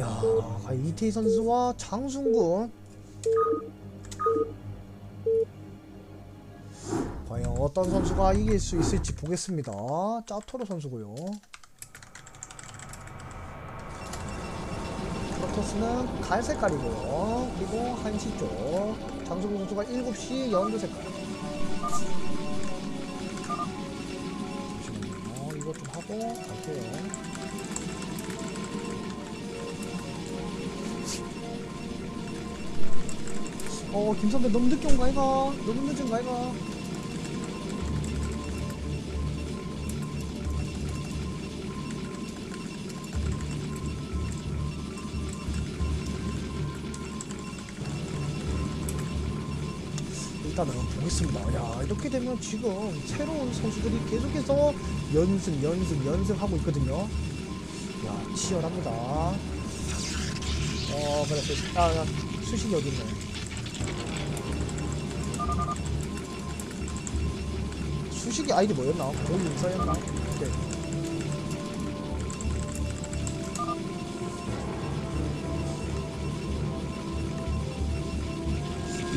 야, 이태희 선수와 장순군 과연 어떤 선수가 이길 수 있을지 보겠습니다. 짜토로 선수고요. 프로토스는 갈 색깔이고요. 그리고 한시 쪽 장순군 선수가 7시 연두 색깔. 잠시만요. 이거 좀 하고 갈게요. 어, 김선배 너무 늦게 온 거 아이가? 너무 늦은 거 아이가? 일단은 보겠습니다. 야, 이렇게 되면 지금 새로운 선수들이 계속해서 연승, 연승, 연승하고 있거든요. 야, 치열합니다. 어, 그래. 아, 야, 수식이 어디 있네. 수식이 아이디 뭐였나? 거기 인사였나? 네.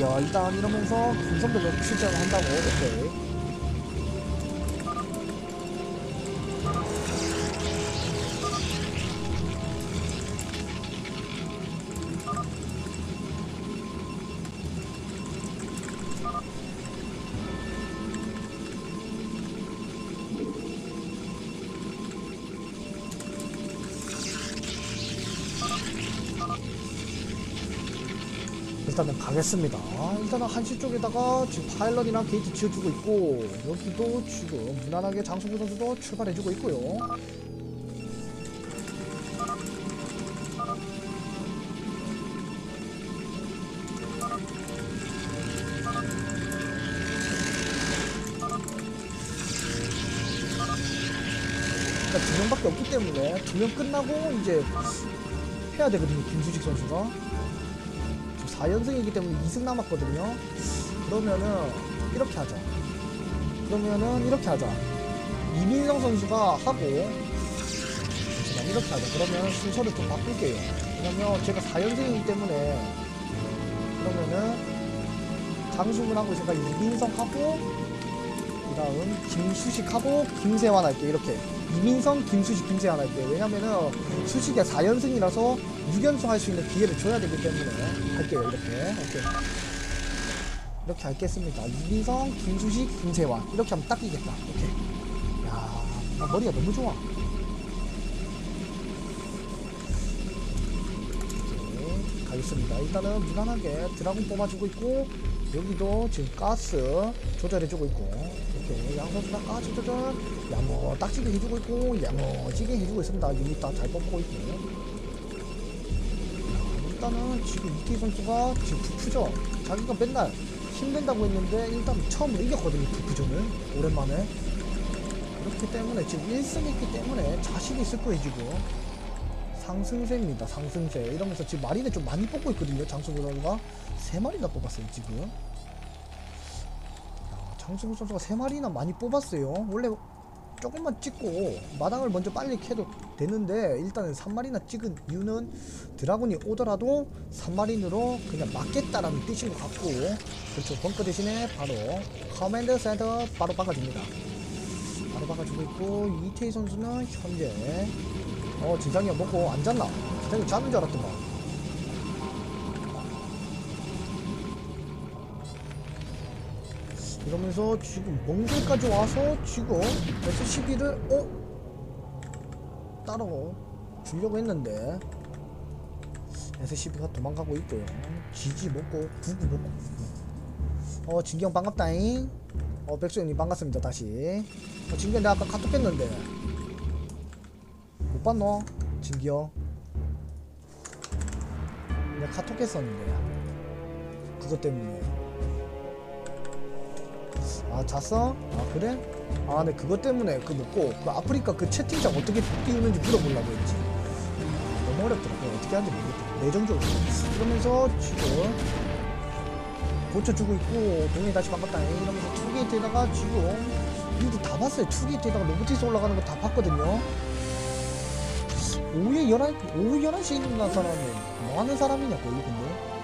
야 일단 이러면서 김선배가 출전을 한다고 오케 가겠습니다. 일단은 한시 쪽에다가 지금 파일럿이랑 게이트 지어주고 있고 여기도 지금 무난하게 장승구 선수도 출발해주고 있고요. 그러니까 두 명밖에 없기 때문에 두 명 끝나고 이제 해야 되거든요. 김수직 선수가. 지금 4연승이기 때문에 2승 남았거든요. 그러면은 이렇게 하자. 그러면은 이렇게 하자. 이민성 선수가 하고 잠시만 이렇게 하자. 그러면 순서를 좀 바꿀게요. 왜냐면 제가 4연승이기 때문에 그러면은 장승을 하고 있으니까 이민성 하고 그 다음 김수식하고 김세환 할게요. 이렇게 이민성, 김수식, 김세환 할게요. 왜냐면은 수식이 4연승이라서 6연승 할 수 있는 기회를 줘야 되기 때문에 할게요. 이렇게. 이렇게. 이렇게 할겠습니다. 이민성, 김수식, 김세환. 이렇게 하면 딱 이겠다. 이렇게. 야, 나 머리가 너무 좋아. 이렇게 가겠습니다. 일단은 무난하게 드라군 뽑아주고 있고 여기도 지금 가스 조절해주고 있고 이렇게 양선수가 가스 조절 야무딱지게 해주고 있고 야무지게 해주고 있습니다. 유닛 다잘 뽑고 있고 일단은 지금 이태 선수가 지금 부프죠. 자기가 맨날 힘든다고 했는데 일단 처음으로 이겼거든요. 부프전을 오랜만에 그렇기 때문에 지금 1승했기 때문에 자신이 있을 거예요 지금 상승세입니다 상승세 이러면서 지금 마리는 좀 많이 뽑고 있거든요 장승우 선수가 세 마리나 뽑았어요 지금 야, 장승우 선수가 세 마리나 많이 뽑았어요. 원래 조금만 찍고 마당을 먼저 빨리 캐도 되는데 일단은 3마리나 찍은 이유는 드라군이 오더라도 3마린으로 그냥 막겠다라는 뜻인 것 같고 그렇죠. 벙커 대신에 바로 커맨드 센터 바로 바꿔줍니다. 바로 바꿔주고 있고 이태희 선수는 현재 어 진상이 먹고 안 잤나? 진상이 자는 줄 알았더만 이러면서 지금 몽골까지 와서 지금 S12를 어? 따로 주려고 했는데 S12가 도망가고 있고요. 지지 먹고 구구 먹고 어 진경 반갑다잉. 어 백수 형님 반갑습니다 다시. 어 진경 내가 아까 카톡 했는데. 못 봤노? 진기형 내가 카톡 했었는데. 그것 때문에 아 잤어? 아 그래? 아네 그것 때문에 그 먹고 그 아프리카 그 채팅창 어떻게 띄우는지 물어보려고 했지. 너무 어렵더라고. 어떻게 하는지 모르겠다. 내정적으로 그러면서 지금 고쳐주고 있고 동현이 다시 반갑다. 이러면서 투게이트에다가 지금 이거 다 봤어요. 투게이트에다가 로보티스 올라가는 거 다 봤거든요. 오후에 11, 오후 11시에 일어난 사람은 뭐 하는 사람이냐, 거의 근데.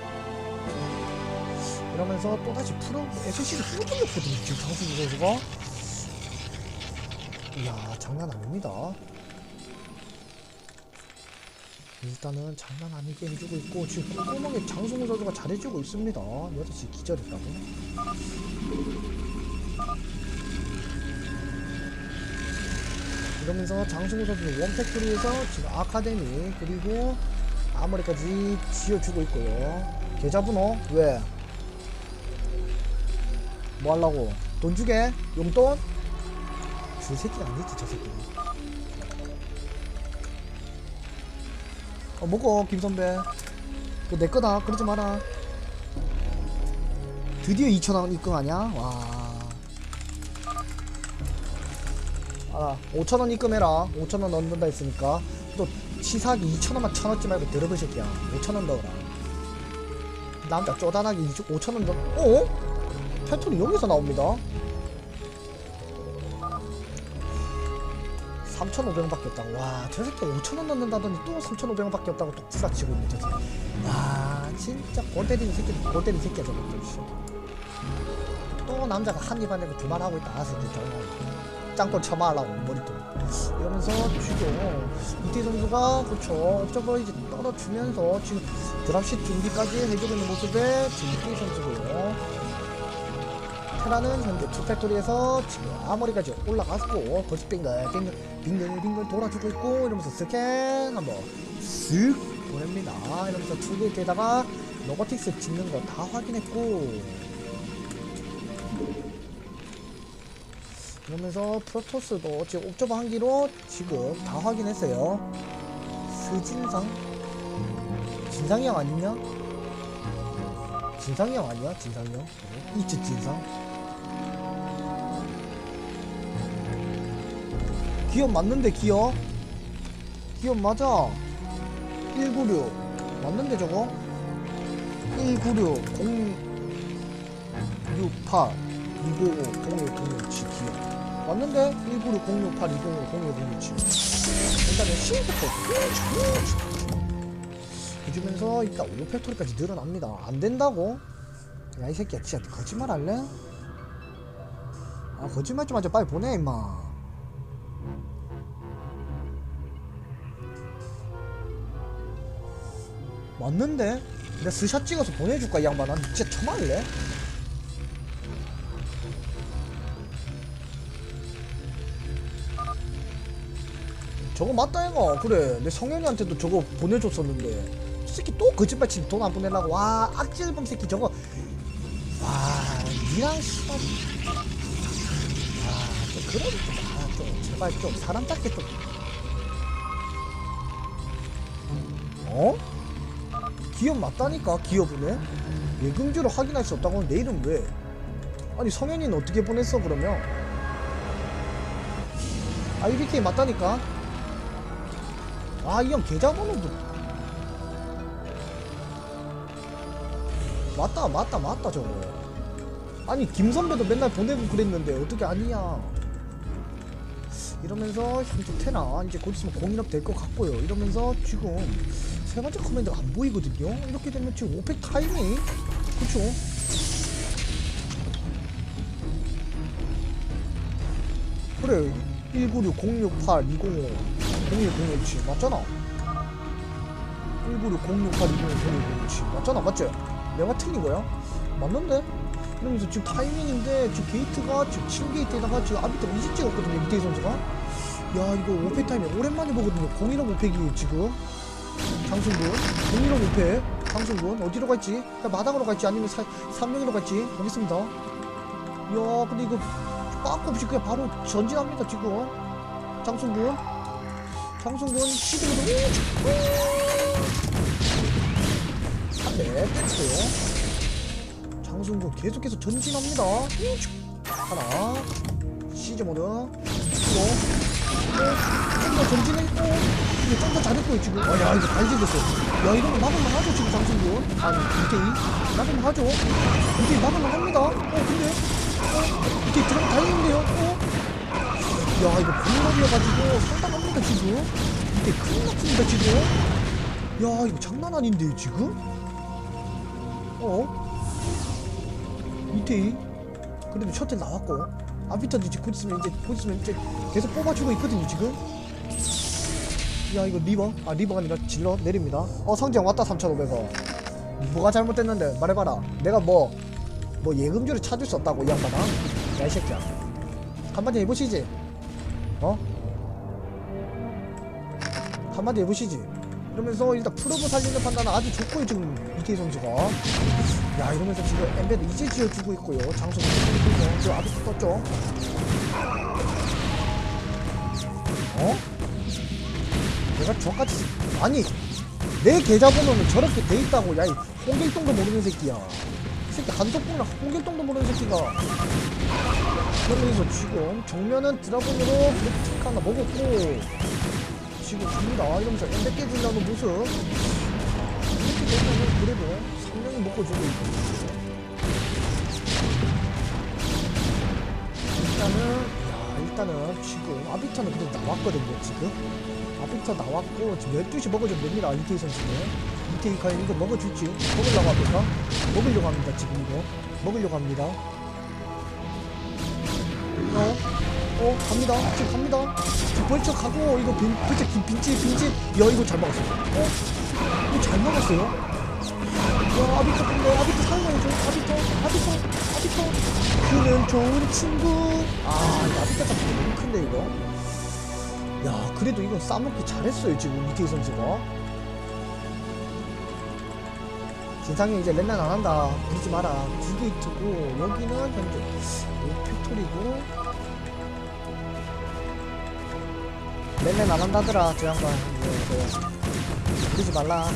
이러면서 또다시 프로, SC를 풀어줬거든요, 지금 장승규 선수가. 이야, 장난 아닙니다. 일단은 장난 아니게 해주고 있고, 지금 꼼꼼하게 장승우 선수가 잘해주고 있습니다. 6시 기절했다고. 이러면서 장승우 선수는 원팩토리에서 지금 아카데미 그리고 아머리까지 지어주고 있고요. 계좌번호 왜? 뭐 하려고? 돈 주게? 용돈? 저 새끼 아니지 저 새끼. 어 먹어 김 선배. 그거 내 거다 그러지 마라. 드디어 2천원 입금 아냐? 와. 아, 5천원 입금해라. 5천원 넣는다 했으니까. 또 치사하게 2천원만 쳐넣지 말고 들어볼 새끼야. 5천원 넣어라. 남자 쪼단하게 5천원 넣어. 어? 패턴이 여기서 나옵니다. 3,500원밖에 없다고. 와, 저 새끼 5천원 넣는다더니 또 3,500원밖에 없다고 또 구라치고 있네, 저 새끼. 와, 진짜 골 때리는 새끼, 골 때리는 새끼야. 씨. 또 남자가 한입 안 내고 두말 하고 있다, 아, 새끼. 정말. 짱돌 쳐마하려고 머리도 이러면서 지금 이태 선수가 그쵸 옵저버 이제 떨어주면서 지금 드랍십 준비까지 해주고 있는 모습의 지금 이태 선수고요 테라는 현재 투팩토리에서 지금 아머리까지 올라갔고 거짓 빙글 빙글 빙글 빙글 돌아주고 있고 이러면서 스캔 한번 쓱 보냅니다 이러면서 두 개에다가 로보틱스 짓는 거 다 확인했고 그러면서 프로토스도 지금 옵저버 한기로 지금 다 확인했어요. 스진상? 진상이 형 아니냐? 진상이 형 아니야? 진상이 형? 이츠 진상? 기업 맞는데 기업? 기업 맞아. 196 맞는데 저거? 196 068 255 0107 기업 맞는데? 196 068 255 0107 일단은 시부터 해주면서 일단 5팩토리까지 늘어납니다 안 된다고? 야 이 새끼야 진짜 거짓말 할래? 아 거짓말 좀 하자. 빨리 보내 임마. 맞는데? 내가 스샷 찍어서 보내줄까 이 양반아 진짜 처말래? 저거 맞다 이거 그래. 내 성현이한테도 저거 보내줬었는데. 저 새끼 또 거짓말 치는 돈안 보내려고. 와 악질범 새끼 저거. 와 니랑 씨발 그래도 좀, 아, 좀 제발 좀 사람답게 좀 어? 기업 맞다니까 기업은 왜? 예금주로 확인할 수 없다고 내 이름 왜? 아니 성현이는 어떻게 보냈어 그러면? IBK 맞다니까? 아, 이 형 계좌번호도. 맞다, 맞다, 맞다, 저거. 아니, 김선배도 맨날 보내고 그랬는데, 어떻게 아니야. 이러면서, 현재 테나, 이제 곧 있으면 공인업 될 것 같고요. 이러면서, 지금, 세 번째 커맨드가 안 보이거든요. 이렇게 되면 지금 5팩 타이밍. 그쵸? 그래, 196, 068, 205. 01017 맞잖아 196 068 201 맞잖아 맞지? 내가 틀린 거야? 맞는데? 이러면서 지금 타이밍인데 지금 게이트가 지금 7게이트에다가 지금 아비터 이집 찍었거든요 이태희 선수가. 야 이거 5팩 타이밍 오랜만에 보거든요. 01호 5팩이 지금. 장승군 01호 5팩 장승군 어디로 갈지? 마당으로 갈지? 아니면 사, 3명으로 갈지? 보겠습니다. 야 근데 이거 빠꾸 없이 그냥 바로 전진합니다 지금. 장승군 장승군 시드기 계속해서 전진합니다. 하나 시즈 모드 좀더 전진했고 좀더 잘했고요 지금. 아, 야 이거 잘 지켰어 야 이거는 막을만 하죠 지금 장승군 아니 이태희. 막을만 하죠. 이태희 막을만 합니다. 어 근데 어 이태희 들어가 다행인데요. 어? 야 이거 공격이어가지고 상당합니다 지금. 이때 큰일 났습니다 지금. 야 이거 장난 아닌데 지금? 어 이태희 그래도 셔틀 나왔고. 아비터도 이제 곧 있으면 이제 곧 있으면 이제 계속 뽑아주고 있거든요 지금. 야 이거 리버. 아 리버가 아니라 질러 내립니다. 어 성장 왔다 3,500원. 뭐가 잘못됐는데? 말해봐라. 내가 뭐 뭐 예금주를 찾을 수 없다고 이 양반아? 야 이 새끼야. 한마디 해보시지. 어? 한마디 해보시지. 이러면서 일단 프로브 살리는 판단은 아주 좋고요 지금. 이태희 선수가 야 이러면서 지금 엠베드 이제 지어주고 있고요. 장소 있고. 저 아비스 떴죠? 어? 내가 저같이 아니 내 계좌 번호는 저렇게 돼 있다고. 야이 홍길동도 모르는 새끼야. 이 새끼 한석봉이랑 홍길동도 모르는 새끼가. 그러면서 지금 정면은 드라곤으로 탱크 하나 먹었고 지금 갑니다. 이러면서 엔데 깨준다는 모습. 이렇게 되면은 그래도 상당히 먹어주고 있고 일단은 야 일단은 지금 아비타는 그래도 나왔거든요 지금. 아비타 나왔고 지금 12시 먹어주면 됩니다 이태희 선수는. 이태희 과연 이거 먹어줄지? 먹으려고 합니까? 먹으려고 합니다 지금 이거. 먹으려고 합니다. 어? 어? 갑니다. 지금 갑니다. 지금 벌써 가고 이거 빈, 빈, 빈집 빈집. 야 이거 잘 먹었어요. 어? 이거 잘 먹었어요? 야 아비터 근데 아비터 사용해줘 아비터 아비터 아비터 그는 좋은 친구 아 이거 아비터 잡기 너무 큰데 이거 야 그래도 이건 싸먹기 잘했어요 지금 이태희 선수가 진상이 이제 렌난 안 한다 그러지 마라 두개 있고 여기는 현재 팩토리고 렌난 안 한다더라 저 양반 네, 네. 그러지 말라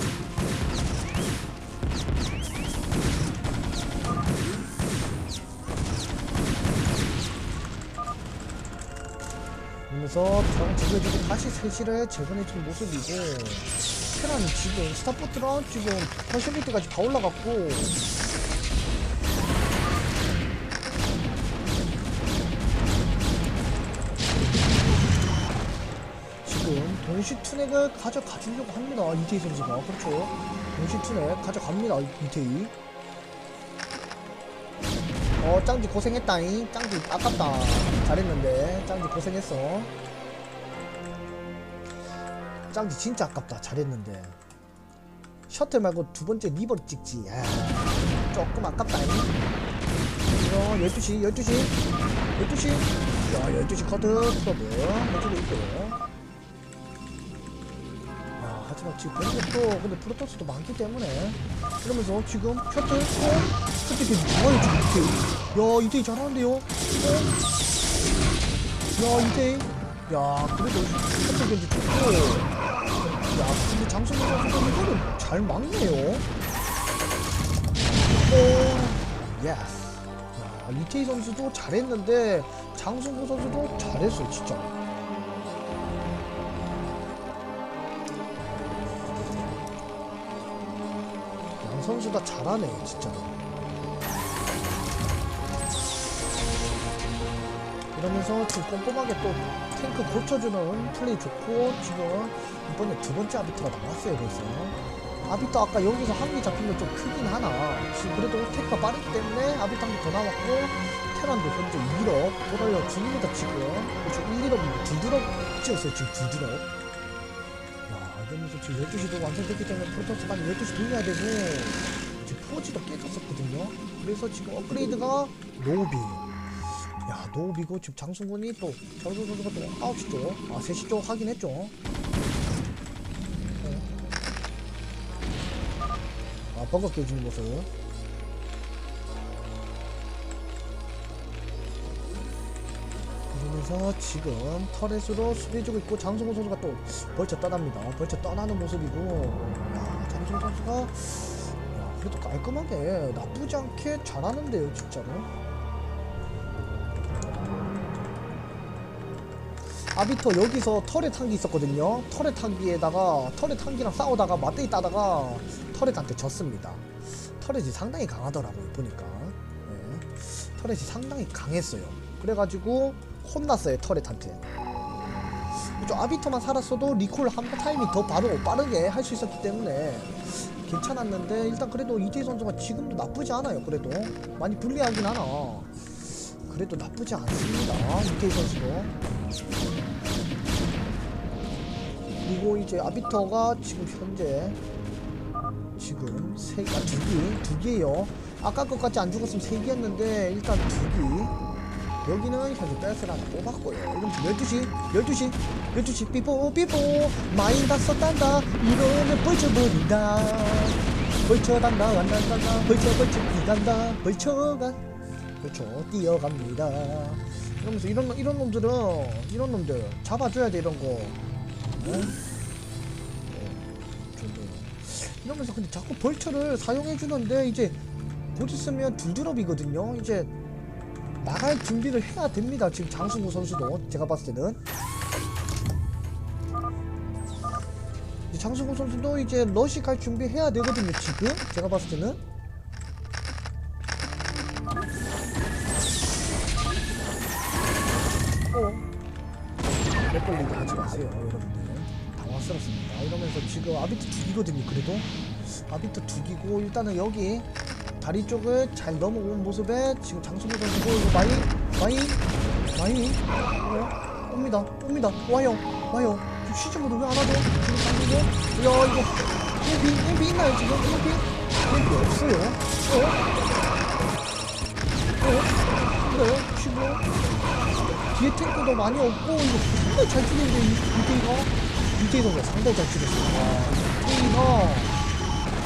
그러면서 드라곤 제거해주고 다시 세시를 재건해준 모습이고 테라는 지금 스타포트랑 지금 퍼실리티까지 다 올라갔고. 지금 동시 투넥을 가져가주려고 합니다. 이태희 선수가. 그렇죠. 동시 투넥 가져갑니다. 이태희 어 짱지 고생했다잉. 짱지 아깝다. 잘했는데. 짱지 고생했어. 짱지 진짜 아깝다. 잘했는데. 셔틀 말고 두 번째 리버를 찍지. 아, 조금 아깝다잉. 이거 12시 12시. 12시. 야 12시 커드 클럽 해주고 있고요? 야, 하지만 지금 공격도 근데 프로토스도 많기 때문에 이러면서 지금 셔틀 어? 셔틀 이게 뭐예요 지금 이태희 야 이태희 잘하는데요? 어? 야 이태희. 야 그래도 셔틀 견제 좋고. 야 근데 장성민 선수가 이거를 잘 막네요. 오 예스. 야 이태희 선수도 잘했는데 장성호 선수도 잘했어요 진짜 양 선수 다 잘하네 진짜로 이러면서 지금 꼼꼼하게 또 탱크 고쳐주는 플레이 좋고 지금 이번에 두 번째 아비터가 나왔어요 벌써 아비터 아까 여기서 한 개 잡힌 건좀 크긴 하나. 지금 그래도 탱크가 빠르기 때문에 아비터 한 개 더 나왔고 테란도 현재 1억 돌아려 중입니다 지금 그렇죠. 1, 1억 두드럭 찍었어요 지금 두드럭 야 이러면서 지금 12시도 완성됐기 때문에 프로토스가 한 12시 돌려야 되고 지금 포지도 깨졌었거든요. 그래서 지금 업그레이드가 노비. 야 노비고 지금 장승군이 또 장승 선수가 또 9시 쪽, 아 3시 쪽 확인했죠? 어. 아 버거 깨지는 모습 이러면서 지금 터렛으로 수비해주고 있고 장승호 선수가 또 벌쳐 떠납니다 벌쳐 떠나는 모습이고 야 장승호 선수가 야, 그래도 깔끔하게 나쁘지 않게 잘하는데요 진짜로 아비터 여기서 털에 탄기 있었거든요. 털에 탄기에다가 털에 탄기랑 싸우다가 맞대기 따다가 털에한테 졌습니다. 털렛이 상당히 강하더라고요 보니까. 네. 털렛이 상당히 강했어요. 그래가지고 혼났어요 털렛한테. 좀 아비터만 살았어도 리콜 한 타이밍 더 바로 빠르게 할 수 있었기 때문에 괜찮았는데 일단 그래도 이태희 선수가 지금도 나쁘지 않아요. 그래도 많이 불리하긴 하나. 그래도 나쁘지 않습니다. 이태희 선수도. 그리고 이제 아비터가 지금 현재 지금 세, 아, 두 개, 두 개요. 아까 것까지 안 죽었으면 세 개였는데 일단 두 개. 여기는 현재 하나 뽑았고요. 이러면 12시, 12시, 12시, 삐뽀, 삐뽀, 마인 다 썼단다. 이러면 벌쳐버린다. 벌쳐단다, 간단단다. 벌쳐, 벌쳐, 뛰간다. 벌쳐가. 그렇죠. 뛰어갑니다. 이러면서 이런, 놈- 이런 놈들은, 이런 놈들 잡아줘야 돼, 이런 거. 어? 이러면서 근데 자꾸 벌처를 사용해 주는데 이제 곧 있으면 둘드롭이거든요. 이제 나갈 준비를 해야 됩니다. 지금 장승구 선수도 제가 봤을 때는 장승구 선수도 이제 러시 갈 준비해야 되거든요. 지금 제가 봤을 때는 어. 맥걸리도 하지 마세요, 여러분들. 당황스럽습니다. 이러면서 지금 아비트 두기거든요, 그래도. 아비트 두기고, 일단은 여기 다리 쪽을 잘 넘어온 모습에 지금 장수무 선수고, 이거 마이, 마이, 마이, 어, 옵니다, 옵니다, 와요, 와요. 지금 시즌 모드 왜안 하죠? 지금 장수무? 야, 이거, EMP, EMP 있나요, 지금? EMP? EMP 없어요. 어? 어? 그래요? 지금? 뒤에 탱크도 많이 없고 이거 정말 잘 뛰는데 이태이가 이태이 선수가 상당히 잘 뛰었어요. 와, 이태이가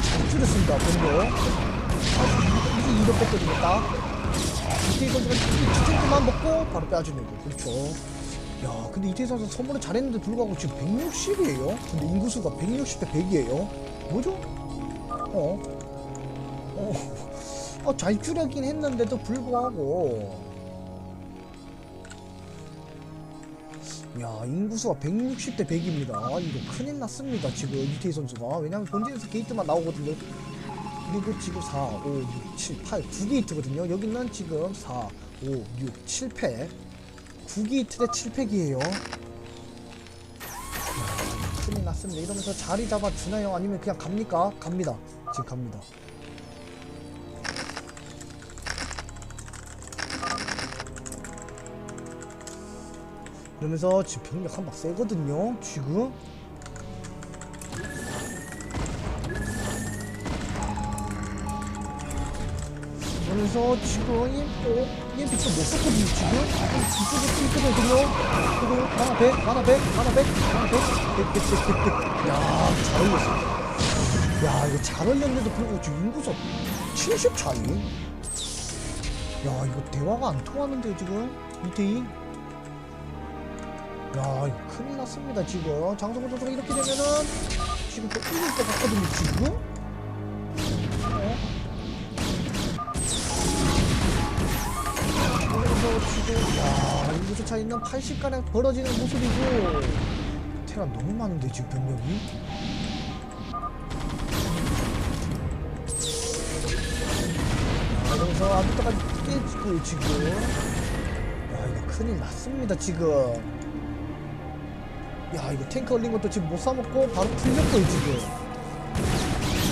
잘 뛰었습니다. 본거 이렇게 뺐거든요. 딱 이태이 선수가 이 탱크만 먹고 바로 빼주는 거 그렇죠. 야, 근데 이태이 선수 선물을 잘했는데 불구하고 지금 160이에요. 근데 인구수가 160대 100이에요. 뭐죠? 어? 어? 어, 잘 줄였긴 했는데도 불구하고 야 인구수가 160대 100입니다 이거 큰일 났습니다 지금 이태희 선수가 왜냐면 본진에서 게이트만 나오거든요 그리고 지금 4 5 6 7 8 9게이트거든요. 여기는 지금 4 5 6 7팩 9게이트 대 7팩이에요. 큰일 났습니다. 이러면서 자리 잡아 주나요? 아니면 그냥 갑니까? 갑니다. 지금 갑니다. 이러면서 지금 병력 한 방 세거든요 지금 그러면서 지금 EMP, EMP 좀못 썼거든요 지금? 이쪽에 또 있거든요. 그리고 하나 배 하나 배 하나 배 하나 배 야잘 올렸어. 야 이거 잘 올렸는데도 불구하고 지금 인구수 70 차이? 야 이거 대화가 안 통하는데요 지금? 이태희 야 이거 큰일 났습니다 지금. 장성호 선수가 이렇게 되면은 지금 또 이길 것 같거든요 지금 야 인구수 차이는 80가량 벌어지는 모습이고. 테란 너무 많은데 지금 병력이? 야, 그래서 아비터까지 깨지고 지금. 야 이거 큰일 났습니다 지금. 야 이거 탱크 올린 것도 지금 못 사먹고 바로 풀렸고요 지금.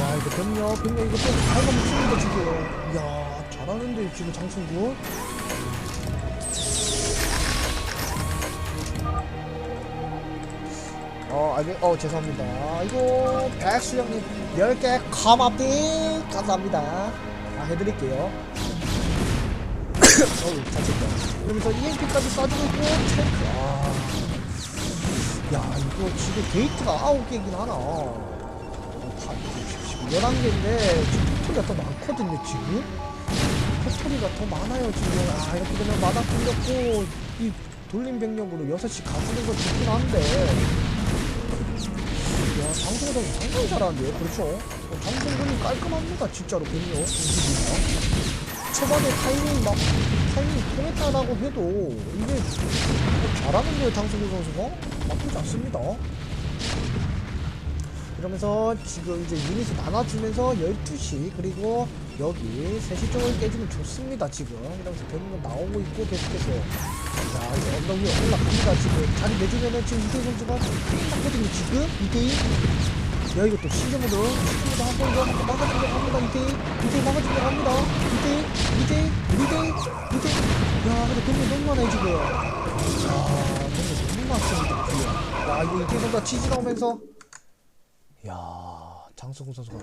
야 이거 병력 병력 이거 또 밟아먹 습니다 지금. 야 잘하는데 지금 장충구 어 알겠 어 죄송합니다. 이거 백수령님 10개 컴업딩! 감사합니다. 아 해드릴게요. 어우 잘 쳤다. 그러면서 EMP까지 쏴주고 있고 탱크. 아. 야 이거 지금 게이트가 아홉 개긴 하나. 어, 다, 지금 11개인데 지금 포토리가 더 많거든요 지금? 포토리가 더 많아요 지금. 아 이렇게 되면 마당 뚫렸고 이 돌림 병력으로 6시 가주는 건 좋긴 한데. 야 장성호도 상당히 잘하는데요? 그렇죠. 어, 장성근이 깔끔합니다 진짜로. 움직임이 초반에 타이밍 막 타이밍 통했다라고 해도 이게 뭐 잘하는데요 장승규 선수가? 나쁘지 않습니다. 이러면서 지금 이제 유닛을 나눠주면서 12시 그리고 여기 3시 쪽을 깨주면 좋습니다 지금. 이러면서 병력 나오고 있고 계속해서 자 이제 언덕 위에 올라갑니다 지금 자리 내주면은 지금 이태희 선수가 땄거든요 지금 이태희 야 이거 또 신경으로 신경으로 한번 이거 한번 막아주려고 합니다 이태희 이태희 막아주려고 합니다 이태희 이태희 이태희 이태희 야 근데 동료 너무 많아요 지금 야 동료 너무 많습니다 뒤에 야 이거 이태희 선수가 치즈 나오면서. 야 장성훈 선수가